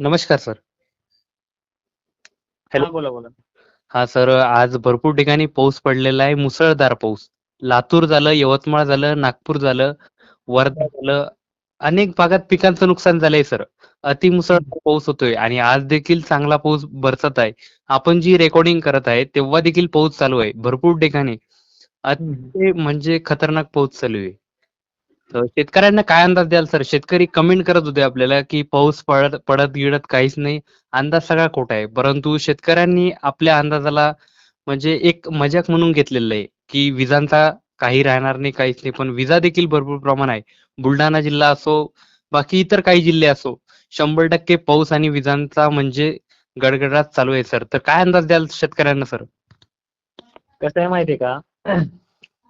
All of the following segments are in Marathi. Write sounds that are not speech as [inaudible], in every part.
नमस्कार सर. हॅलो. बोला, बोला. हां सर, आज भरपूर ठिकाणी पाऊस पडलेला आहे, मुसळधार पाऊस. लातूर झालं, यवतमाळ झालं, नागपूर झालं, वर्धा झालं, अनेक भागात पिकांचं नुकसान झालंय सर. अतिमुसळधार पाऊस होतोय आणि आज देखील चांगला पाऊस बरसत आहे. आपण जी रेकॉर्डिंग करत आहे, तेव्हा देखील पाऊस चालू आहे. भरपूर ठिकाणी. अतिशय म्हणजे खतरनाक पाऊस चालू आहे. तर शेतकऱ्यांना काय अंदाज द्याल सर? शेतकरी कमेंट करत होते आपल्याला, की पाऊस पडत पडत-गिळत काहीच नाही. अंदाज सगळा खोटा आहे. परंतु शेतकऱ्यांनी आपल्या अंदाजाला म्हणजे एक मजाक म्हणून घेतलेलं आहे, की विजांचा काही राहणार नाही, काहीच नाही. पण विजा देखील भरपूर प्रमाण आहे. बुलढाणा जिल्हा असो, बाकी इतर काही जिल्हे असो, 100% पाऊस आणि विजांचा म्हणजे गडगडाट चालू आहे सर. तर काय अंदाज द्याल शेतकऱ्यांना सर? कसं आहे माहिती आहे का? [clears throat]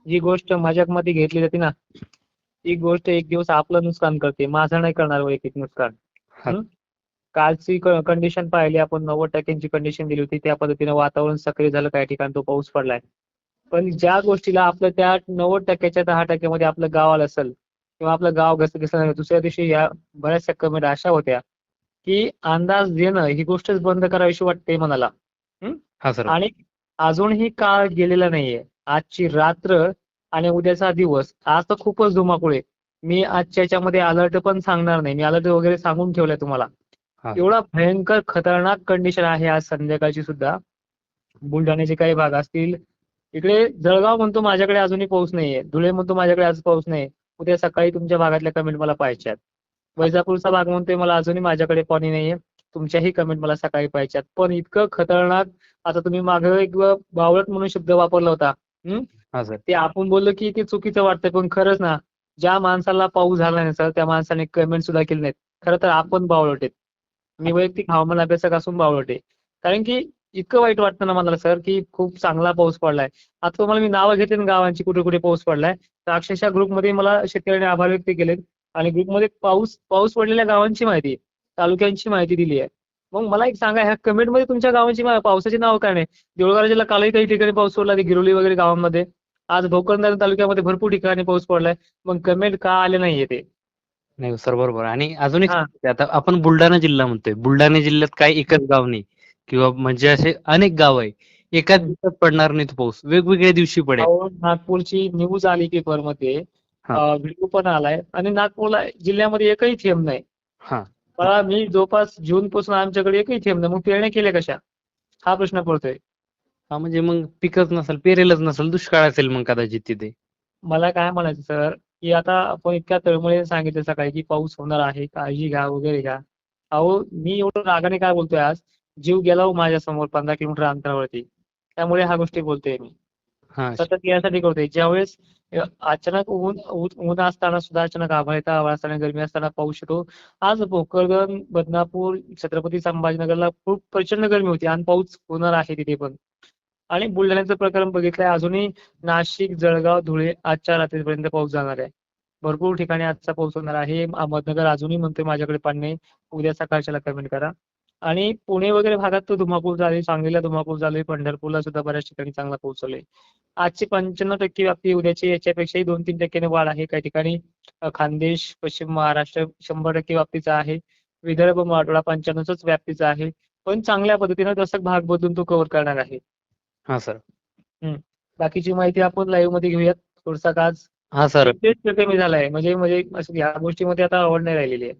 जी गोष्ट मजाकमध्ये घेतली जाते ना, ती गोष्ट एक दिवस आपलं नुकसान करते. माझं नाही करणार वैयक्तिक नुकसान. कालची कंडिशन पाहिली आपण 90% ची कंडिशन दिली होती. त्या पद्धतीनं वातावरण सक्रिय झालं. काही ठिकाणी तो पाऊस पडलाय. पण ज्या गोष्टीला आपलं त्या 90% च्या 10% मध्ये आपलं गाव आलं असेल किंवा आपलं गाव घसघसलं दुसऱ्या दिवशी या बऱ्याचशा कमेंट अशा होत्या, की अंदाज देणं ही गोष्टच बंद करावीशी वाटते मनाला. आणि अजूनही काळ गेलेला नाहीये. आजची रात्र आणि उद्याचा दिवस आज तर खूपच धुमाकूळ आहे. मी आजच्या ह्याच्यामध्ये अलर्ट पण सांगणार नाही. मी अलर्ट वगैरे सांगून ठेवलाय तुम्हाला. एवढा भयंकर खतरनाक कंडिशन आहे आज संध्याकाळची सुद्धा. बुलढाण्याचे काही भाग असतील. इकडे जळगाव म्हणतो माझ्याकडे अजूनही पाऊस नाहीये. धुळे म्हणतो माझ्याकडे आज पाऊस नाही. उद्या सकाळी तुमच्या भागातल्या कमेंट मला पाहायच्यात. वैजापूरचा भाग म्हणतोय मला अजूनही माझ्याकडे पाणी नाहीये. तुमच्याही कमेंट मला सकाळी पाहायच्यात. पण इतकं खतरनाक आता तुम्ही मागं एक बावळट म्हणून शब्द वापरला होता. हा सर. ते आपण बोललो, की ते चुकीचं वाटतंय. पण खरंच ना, ज्या माणसाला पाऊस झाला नाही सर, त्या माणसाने कमेंट सुद्धा केली नाहीत. खरं तर आपण बावळट मी वैयक्तिक हवामान अभ्यासक असून बावळटे कारण की इतकं वाईट वाटतं ना मला सर, की खूप चांगला पाऊस पडलाय. आता तुम्हाला मी नावं घेतली ना गावांची कुठे-कुठे पाऊस पडलाय. तर अक्षरशः ग्रुपमध्ये मला शेतकऱ्यांनी आभार व्यक्त केलेत आणि ग्रुपमध्ये पाऊस पाऊस पडलेल्या गावांची माहिती, तालुक्यांची माहिती दिली आहे. मग मला एक सांगा ह्या कमेंटमध्ये तुमच्या गावांची पावसाची नावं काय नाही? देऊळगाव जिल्हा कालही काही ठिकाणी पाऊस पडला. गिरोली वगैरे गावांमध्ये. आज भोकरदन तालुक्यामध्ये भरपूर ठिकाणी पाऊस पडलाय. मग कमेंट का आले नाहीये ते? नाही सर बरोबर आणि अजून एक. आता आपण बुलढाणा जिल्हा म्हणतोय. बुलढाणा जिल्ह्यात काही एकच गाव नाही किंवा म्हणजे असे अनेक गाव आहे. एकाच. दिवसात पडणार नाही तो पाऊस. वेगवेगळ्या दिवशी पडेल. नागपूरची न्यूज आली पेपरमध्ये. व्हिडिओ पण आलाय आणि नागपूरला जिल्ह्यामध्ये एकही थेंब नाही. मला मी जवळपास जूनपासून आमच्याकडे एकही थेंब नाही. मग पेरण्या केल्या कशा? हा प्रश्न पडतोय. हां, म्हणजे मग पिकच नसेल, पेरेलच नसेल, दुष्काळ असेल मग कदाचित तिथे. मला काय म्हणायचं सर, की आता आपण इतक्या तळमळीने सांगितलं सकाळी, की पाऊस होणार आहे, काळजी घ्या वगैरे घ्या. अहो, मी एवढं रागाने काय बोलतोय आज, जीव गेला हो माझ्यासमोर 15 किलोमीटर अंतरावरती. त्यामुळे ह्या गोष्टी बोलतोय मी. हां. सतत यासाठी करतोय. ज्यावेळेस अचानक ऊन ऊन ऊन असताना सुद्धा अचानक आभाळ येतं, आभाळ असताना गरमी असताना पाऊस येतो. आज भोकरदन, बदनापूर, छत्रपती संभाजीनगरला खूप प्रचंड गरमी होती आणि पाऊस होणार आहे तिथे पण. आणि बुलढाण्याचं प्रकरण बघितलंय अजूनही नाशिक, जळगाव, धुळे आजच्या रात्रीपर्यंत पाऊस जाणार आहे. भरपूर ठिकाणी आजचा पाऊस होणार आहे. अहमदनगर अजूनही म्हणतोय माझ्याकडे पाणी नाही. उद्या सकाळच्याला कमेंट करा. आणि पुणे वगैरे भागात तर धुमाकूळ झाली, सांगलीला धुमाकूळ झाली, पंढरपूरला सुद्धा बऱ्याच ठिकाणी चांगला पाऊस आहे. आजची 95% व्याप्ती उद्याची याच्यापेक्षाही दोन तीन टक्क्याने वाढ आहे. काही ठिकाणी खानदेश, पश्चिम महाराष्ट्र 100% व्याप्तीचा आहे. विदर्भ, मराठवाडा 95 व्याप्तीचा आहे. पण चांगल्या पद्धतीनं दशक भाग बदलून तो कव्हर करणार आहे. हां सर. हं. बाकीची माहिती आपण लाईव्हमध्ये घेऊयात. थोडसा आज हां सर. इंटरेस्ट कमी झालाय. म्हणजे म्हणजे ह्या गोष्टीमध्ये आता आवड नाही राहिलेली आहे.